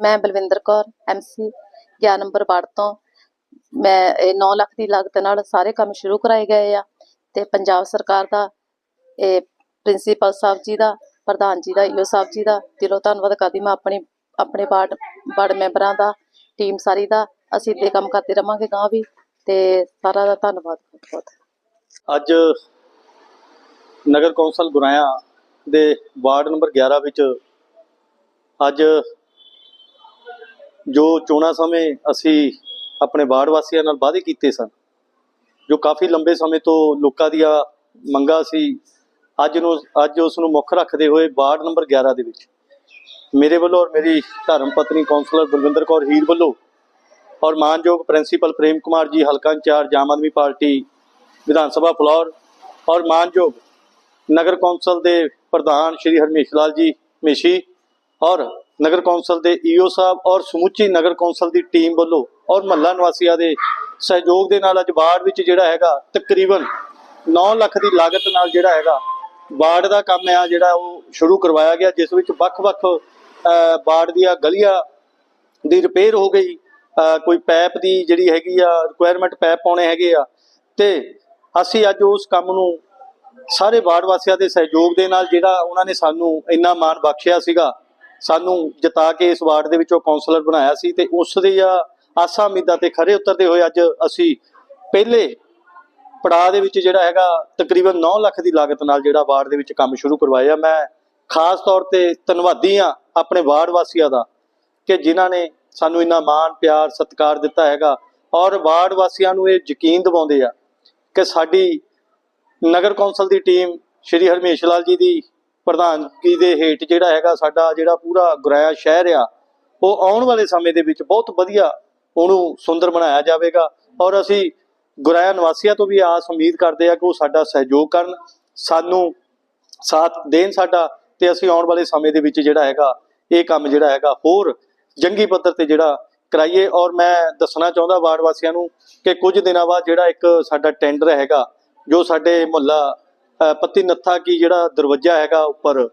ਮੈਂ Balwinder Kaur MC 11 number ward ਤੋਂ। ਮੈਂ ਇਹ 9 ਲੱਖ ਦੀ ਲਾਗਤ ਨਾਲ ਸਾਰੇ ਕੰਮ ਸ਼ੁਰੂ ਕਰਾਏ ਗਏ ਆ ਤੇ ਪੰਜਾਬ ਸਰਕਾਰ ਦਾ, ਇਹ ਪ੍ਰਿੰਸੀਪਲ ਸਾਹਿਬ ਜੀ ਦਾ, ਪ੍ਰਧਾਨ ਜੀ ਦਾ, ਈਓ ਸਾਹਿਬ ਜੀ ਦਾ ਦਿਲੋਂ ਧੰਨਵਾਦ ਕਰਦੀ। ਮੈਂ ਆਪਣੀ, ਆਪਣੇ ਵਾਰਡ ਵਾਰਡ ਮੈਂਬਰਾਂ ਦਾ, ਟੀਮ ਸਾਰੀ ਦਾ, ਅਸੀਂ ਤੇ ਕੰਮ ਕਰਦੇ ਰਵਾਂਗੇ ਗਾਂ ਵੀ ਤੇ ਸਾਰਾ ਦਾ ਧੰਨਵਾਦ ਬਹੁਤ ਅੱਜ ਨਗਰ ਕੌਂਸਲ ਗੁਰਾਇਆ ਦੇ ਵਾਰਡ ਨੰਬਰ 11 ਵਿੱਚ ਅੱਜ ਜੋ ਚੋਣਾਂ ਸਮੇਂ ਅਸੀਂ ਆਪਣੇ ਵਾਰਡ ਵਾਸੀਆਂ ਨਾਲ ਵਾਅਦੇ ਕੀਤੇ ਸਨ, ਜੋ ਕਾਫੀ ਲੰਬੇ ਸਮੇਂ ਤੋਂ ਲੋਕਾਂ ਦੀਆਂ ਮੰਗਾਂ ਸੀ, ਅੱਜ ਨੂੰ, ਅੱਜ ਉਸ ਨੂੰ ਮੁੱਖ ਰੱਖਦੇ ਹੋਏ ਵਾਰਡ ਨੰਬਰ 11 ਦੇ ਵਿੱਚ ਮੇਰੇ ਵੱਲੋਂ ਔਰ ਮੇਰੀ ਧਰਮ ਪਤਨੀ ਕਾਉਂਸਲਰ ਬਲਵਿੰਦਰ ਕੌਰ ਹੀਰ ਵੱਲੋਂ ਔਰ ਮਾਨਯੋਗ ਪ੍ਰਿੰਸੀਪਲ ਪ੍ਰੇਮ ਕੁਮਾਰ ਜੀ, ਹਲਕਾ incharge Aam Aadmi party, Vidhan Sabha floor ਔਰ ਮਾਨਯੋਗ ਨਗਰ ਕੌਂਸਲ ਦੇ ਪ੍ਰਧਾਨ ਸ਼੍ਰੀ ਹਰਮੇਸ਼ ਲਾਲ ਜੀ ਮੇਸ਼ੀ ਔਰ ਨਗਰ ਕੌਂਸਲ ਦੇ ਈਓ ਸਾਹਿਬ ਔਰ ਸਮੁੱਚੀ ਨਗਰ ਕੌਂਸਲ ਦੀ ਟੀਮ ਵੱਲੋਂ ਔਰ ਮਹੱਲਾ ਨਿਵਾਸੀਆਂ ਦੇ ਸਹਿਯੋਗ ਦੇ ਨਾਲ ਅੱਜ ਵਾਰਡ ਵਿੱਚ ਜਿਹੜਾ ਹੈਗਾ ਤਕਰੀਬਨ 9 ਲੱਖ ਦੀ ਲਾਗਤ ਨਾਲ ਜਿਹੜਾ ਹੈਗਾ ਵਾਰਡ ਦਾ ਕੰਮ ਆ ਜਿਹੜਾ ਉਹ ਸ਼ੁਰੂ ਕਰਵਾਇਆ ਗਿਆ ਜਿਸ ਵਿੱਚ ਵੱਖ-ਵੱਖ ਅਹ, ਵਾਰਡ ਦੀਆਂ ਗਲੀਆਂ ਦੀ ਰਿਪੇਅਰ ਹੋ ਗਈ ਕੋਈ ਪੈਪ ਦੀ ਜਿਹੜੀ ਹੈਗੀ ਆ ਰਿਕੁਆਇਰਮੈਂਟ ਪੈਪ ਪਾਉਣੇ ਹੈਗੇ ਆ ਤੇ ਅਸੀਂ ਅੱਜ ਉਸ ਕੰਮ ਨੂੰ ਸਾਰੇ ਵਾਰਡ ਵਾਸੀਆਂ ਦੇ ਸਹਿਯੋਗ ਦੇ ਨਾਲ ਜਿਹੜਾ ਉਹਨਾਂ ਨੇ ਸਾਨੂੰ ਇੰਨਾ ਮਾਣ ਬਖਸ਼ਿਆ ਸੀਗਾ ਸਾਨੂੰ ਜਿਤਾ ਕੇ ਇਸ ਵਾਰਡ ਦੇ ਵਿੱਚੋਂ ਕਾਉਂਸਲਰ ਬਣਾਇਆ ਸੀ ਤੇ ਉਸ ਦੇ ਆ ਆਸਾਂ ਉਮੀਦਾਂ ਤੇ ਖਰੇ ਉਤਰਦੇ ਹੋਏ ਅੱਜ ਅਸੀਂ ਪਹਿਲੇ ਪੜਾਅ ਦੇ ਵਿੱਚ ਜਿਹੜਾ ਹੈਗਾ ਤਕਰੀਬਨ 9 ਲੱਖ ਦੀ ਲਾਗਤ ਨਾਲ ਜਿਹੜਾ ਵਾਰਡ ਦੇ ਵਿੱਚ ਕੰਮ ਸ਼ੁਰੂ ਕਰਵਾਇਆ। ਮੈਂ ਖਾਸ ਤੌਰ ਤੇ ਧੰਨਵਾਦੀ ਆ ਆਪਣੇ ਵਾਰਡ ਵਾਸੀਆਂ ਦਾ ਕਿ ਜਿਨ੍ਹਾਂ ਨੇ ਸਾਨੂੰ ਇੰਨਾ ਮਾਣ, ਪਿਆਰ, ਸਤਿਕਾਰ ਦਿੱਤਾ ਹੈਗਾ ਔਰ ਵਾਰਡ ਵਾਸੀਆਂ ਨੂੰ ਇਹ ਯਕੀਨ ਦਿਵਾਉਂਦੇ ਆ ਕਿ ਸਾਡੀ ਨਗਰ ਕੌਂਸਲ ਦੀ ਟੀਮ ਸ਼੍ਰੀ ਹਰਮੇਸ਼ ਲਾਲ ਜੀ ਦੀ ਪ੍ਰਧਾਨਗੀ ਦੇ ਹੇਠ ਜਿਹੜਾ ਹੈਗਾ ਸਾਡਾ ਜਿਹੜਾ ਪੂਰਾ ਗੁਰਾਇਆ ਸ਼ਹਿਰ ਆ, ਉਹ ਆਉਣ ਵਾਲੇ ਸਮੇਂ ਦੇ ਵਿੱਚ ਬਹੁਤ ਵਧੀਆ ਉਹਨੂੰ ਸੁੰਦਰ ਬਣਾਇਆ ਜਾਵੇਗਾ। ਔਰ ਅਸੀਂ ਗੁਰਾਇਆ ਨਿਵਾਸੀਆਂ ਤੋਂ ਵੀ ਆਸ ਉਮੀਦ ਕਰਦੇ ਆ ਕਿ ਉਹ ਸਾਡਾ ਸਹਿਯੋਗ ਕਰਨ, ਸਾਨੂੰ ਸਾਥ ਦੇਣ ਸਾਡਾ ਤੇ ਅਸੀਂ ਆਉਣ ਵਾਲੇ ਸਮੇਂ ਦੇ ਵਿੱਚ ਜਿਹੜਾ ਹੈਗਾ, ਇਹ ਕੰਮ ਜਿਹੜਾ ਹੈਗਾ ਹੋਰ ਜੰਗੀ ਪੱਧਰ ਤੇ ਜਿਹੜਾ ਕਰਾਈਏ। ਔਰ ਮੈਂ ਦੱਸਣਾ ਚਾਹੁੰਦਾ ਵਾਰਡ ਵਾਸੀਆਂ ਨੂੰ ਕਿ ਕੁਝ ਦਿਨਾਂ ਬਾਅਦ ਜਿਹੜਾ ਇੱਕ ਸਾਡਾ ਟੈਂਡਰ ਹੈਗਾ, ਜੋ ਸਾਡੇ ਮੁਹੱਲਾ ਪੱਤੀ ਨੱਥਾ ਕੀ ਜਿਹੜਾ ਦਰਵਾਜ਼ਾ ਹੈਗਾ ਉੱਪਰ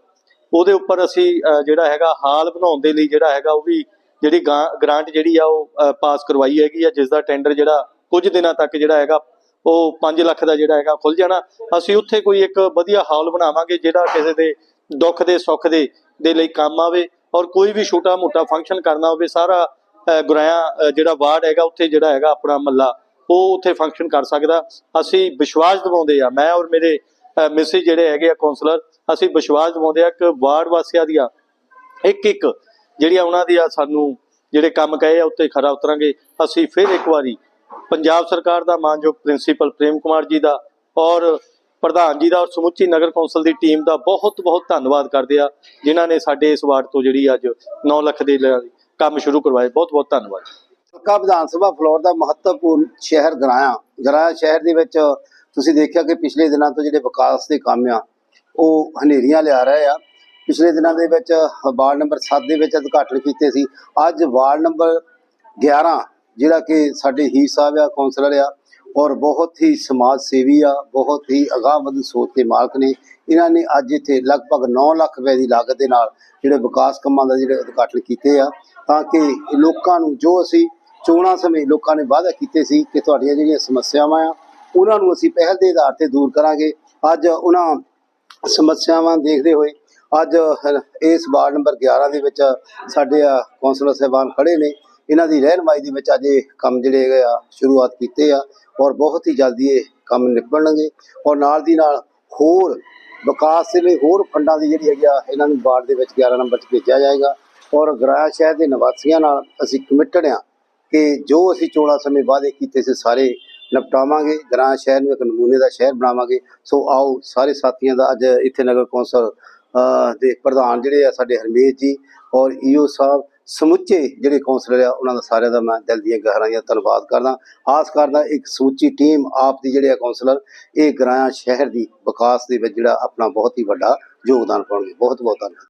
ਉਹਦੇ ਉੱਪਰ ਅਸੀਂ ਜਿਹੜਾ ਹੈਗਾ ਹਾਲ ਬਣਾਉਣ ਦੇ ਲਈ ਜਿਹੜਾ ਹੈਗਾ ਉਹ ਵੀ ਜਿਹੜੀ ਗ੍ਰਾਂਟ ਜਿਹੜੀ ਆ ਉਹ ਪਾਸ ਕਰਵਾਈ ਹੈਗੀ ਆ ਜਿਸ ਦਾ ਟੈਂਡਰ ਜਿਹੜਾ ਕੁਝ ਦਿਨਾਂ ਤੱਕ ਜਿਹੜਾ ਹੈਗਾ ਉਹ 5 ਲੱਖ ਦਾ ਜਿਹੜਾ ਹੈਗਾ ਖੁੱਲ ਜਾਣਾ। ਅਸੀਂ ਉੱਥੇ ਕੋਈ ਇੱਕ ਵਧੀਆ ਹਾਲ ਬਣਾਵਾਂਗੇ ਜਿਹੜਾ ਕਿਸੇ ਦੇ ਦੁੱਖ ਦੇ ਸੁੱਖ ਦੇ ਦੇ ਲਈ ਕੰਮ ਆਵੇ ਔਰ ਕੋਈ ਵੀ ਛੋਟਾ ਮੋਟਾ ਫੰਕਸ਼ਨ ਕਰਨਾ ਹੋਵੇ ਸਾਰਾ ਅ, ਗੁਰਾਇਆ ਜਿਹੜਾ ਵਾਰਡ ਹੈਗਾ ਉੱਥੇ ਜਿਹੜਾ ਹੈਗਾ ਆਪਣਾ ਮੱਲਾ ਉਹ ਉੱਥੇ ਫੰਕਸ਼ਨ ਕਰ ਸਕਦਾ। ਅਸੀਂ ਵਿਸ਼ਵਾਸ ਦਿਵਾਉਂਦੇ ਆ ਮੈਂ ਔਰ ਮੇਰੇ ਮੈਸੇਜ ਜਿਹੜੇ ਹੈਗੇ ਆ ਕਾਉਂਸਲਰ ਅਸੀਂ ਵਿਸ਼ਵਾਸ ਦਿਵਾਉਂਦੇ ਆ ਕਿ ਵਾਰਡ ਵਾਸੀਆਂ ਦੀਆਂ ਇੱਕ ਇੱਕ ਜਿਹੜੀਆਂ ਉਹਨਾਂ ਦੀਆਂ ਸਾਨੂੰ ਜਿਹੜੇ ਕੰਮ ਕਹੇ ਆ, ਉੱਤੇ ਖਰਾ ਉਤਰਾਂਗੇ। ਅਸੀਂ ਫਿਰ ਇੱਕ ਵਾਰੀ ਪੰਜਾਬ ਸਰਕਾਰ ਦਾ ਮਾਨਯੋਗ ਪ੍ਰਿੰਸੀਪਲ ਪ੍ਰੇਮ ਕੁਮਾਰ ਜੀ ਦਾ ਔਰ ਪ੍ਰਧਾਨ ਜੀ ਦਾ ਔਰ ਸਮੁੱਚੀ ਨਗਰ ਕੌਂਸਲ ਦੀ ਟੀਮ ਦਾ ਬਹੁਤ ਬਹੁਤ ਧੰਨਵਾਦ ਕਰਦੇ ਆ ਜਿਨ੍ਹਾਂ ਨੇ ਸਾਡੇ ਇਸ ਵਾਰਡ ਤੋਂ ਜਿਹੜੀ ਅੱਜ 9 ਲੱਖ ਦੇ ਕੰਮ ਸ਼ੁਰੂ ਕਰਵਾਏ। ਬਹੁਤ ਬਹੁਤ ਧੰਨਵਾਦ। ਹਲਕਾ ਵਿਧਾਨ ਸਭਾ ਫਲੋਰ ਦਾ ਮਹੱਤਵਪੂਰਨ ਸ਼ਹਿਰ ਗਰਾਇਆ। ਗਰਾਇਆ ਸ਼ਹਿਰ ਦੇ ਵਿੱਚ ਤੁਸੀਂ ਦੇਖਿਆ ਕਿ ਪਿਛਲੇ ਦਿਨਾਂ ਤੋਂ ਜਿਹੜੇ ਵਿਕਾਸ ਦੇ ਕੰਮ ਆ, ਉਹ ਹਨੇਰੀਆਂ ਲਿਆ ਰਹੇ ਆ। ਪਿਛਲੇ ਦਿਨਾਂ ਦੇ ਵਿੱਚ ਵਾਰਡ ਨੰਬਰ 7 ਦੇ ਵਿੱਚ ਉਦਘਾਟਨ ਕੀਤੇ ਸੀ। ਅੱਜ ਵਾਰਡ ਨੰਬਰ 11 ਜਿਹੜਾ ਕਿ ਸਾਡੇ ਹੀ ਸਾਹਿਬ ਆ ਕਾਉਂਸਲਰ ਆ, ਔਰ ਬਹੁਤ ਹੀ ਸਮਾਜ ਸੇਵੀ ਆ, ਬਹੁਤ ਹੀ ਅਗਾਂਹਵਧੂ ਸੋਚ ਦੇ ਮਾਲਕ ਨੇ। ਇਹਨਾਂ ਨੇ ਅੱਜ ਇੱਥੇ ਲਗਭਗ 9 ਲੱਖ ਰੁਪਏ ਦੀ ਲਾਗਤ ਦੇ ਨਾਲ ਜਿਹੜੇ ਵਿਕਾਸ ਕੰਮਾਂ ਦਾ ਜਿਹੜੇ ਉਦਘਾਟਨ ਕੀਤੇ ਆ, ਤਾਂ ਕਿ ਲੋਕਾਂ ਨੂੰ ਜੋ ਅਸੀਂ ਚੋਣਾਂ ਸਮੇਂ ਲੋਕਾਂ ਨੇ ਵਾਅਦਾ ਕੀਤੇ ਸੀ ਕਿ ਤੁਹਾਡੀਆਂ ਜਿਹੜੀਆਂ ਸਮੱਸਿਆਵਾਂ ਆ ਉਹਨਾਂ ਨੂੰ ਅਸੀਂ ਪਹਿਲ ਦੇ ਆਧਾਰ ਤੇ ਦੂਰ ਕਰਾਂਗੇ। ਅੱਜ ਉਹਨਾਂ ਸਮੱਸਿਆਵਾਂ ਦੇਖਦੇ ਹੋਏ, ਅੱਜ ਇਸ ਵਾਰਡ ਨੰਬਰ 11 ਦੇ ਵਿੱਚ ਸਾਡੇ ਆ ਕੌਂਸਲਰ ਸਾਹਿਬਾਨ ਖੜੇ ਨੇ। ਇਹਨਾਂ ਦੀ ਰਹਿਨਮਾਈ ਦੇ ਵਿੱਚ ਅੱਜ ਇਹ ਕੰਮ ਜਿਹੜੇ ਹੈਗੇ ਆ, ਸ਼ੁਰੂਆਤ ਕੀਤੇ ਆ ਔਰ ਬਹੁਤ ਹੀ ਜਲਦੀ ਇਹ ਕੰਮ ਨਿਪਟਣਗੇ ਔਰ ਨਾਲ ਦੀ ਨਾਲ ਹੋਰ ਵਿਕਾਸ ਦੇ ਲਈ ਹੋਰ ਫੰਡਾਂ ਦੀ ਜਿਹੜੀ ਹੈਗੀ ਆ, ਇਹਨਾਂ ਨੂੰ ਵਾਰਡ ਦੇ ਵਿੱਚ 11 ਨੰਬਰ 'ਚ ਭੇਜਿਆ ਜਾਏਗਾ ਔਰ ਗਰਾਇਆ ਸ਼ਹਿਰ ਦੇ ਨਿਵਾਸੀਆਂ ਨਾਲ ਅਸੀਂ ਕਮਿਟਡ ਆ ਕਿ ਜੋ ਅਸੀਂ ਚੋਣਾਂ ਸਮੇਂ ਵਾਅਦੇ ਕੀਤੇ ਸੀ ਸਾਰੇ ਨਿਪਟਾਵਾਂਗੇ ਗ੍ਰਾਂ ਸ਼ਹਿਰ ਨੂੰ ਇੱਕ ਨਮੂਨੇ ਦਾ ਸ਼ਹਿਰ ਬਣਾਵਾਂਗੇ। ਸੋ ਆਓ ਸਾਰੇ ਸਾਥੀਆਂ ਦਾ ਅੱਜ ਇੱਥੇ ਨਗਰ ਕੌਂਸਲ ਦੇ ਪ੍ਰਧਾਨ ਜਿਹੜੇ ਆ ਸਾਡੇ ਹਰਮੇਸ਼ ਜੀ ਔਰ ਈਓ ਸਾਹਿਬ ਸਮੁੱਚੇ ਜਿਹੜੇ ਕੌਂਸਲਰ ਆ, ਉਹਨਾਂ ਦਾ ਸਾਰਿਆਂ ਦਾ ਮੈਂ ਦਿਲ ਦੀਆਂ ਗਹਿਰਾਈਆਂ ਧੰਨਵਾਦ ਕਰਦਾ। ਆਸ ਕਰਦਾ ਇੱਕ ਸਮੁੱਚੀ ਟੀਮ ਆਪ ਦੀ ਜਿਹੜੇ ਆ ਕੌਂਸਲਰ, ਇਹ ਗ੍ਰਾਂ ਸ਼ਹਿਰ ਦੀ ਵਿਕਾਸ ਦੇ ਵਿੱਚ ਜਿਹੜਾ ਆਪਣਾ ਬਹੁਤ ਹੀ ਵੱਡਾ ਯੋਗਦਾਨ ਪਾਉਣਗੇ। ਬਹੁਤ ਬਹੁਤ ਧੰਨਵਾਦ।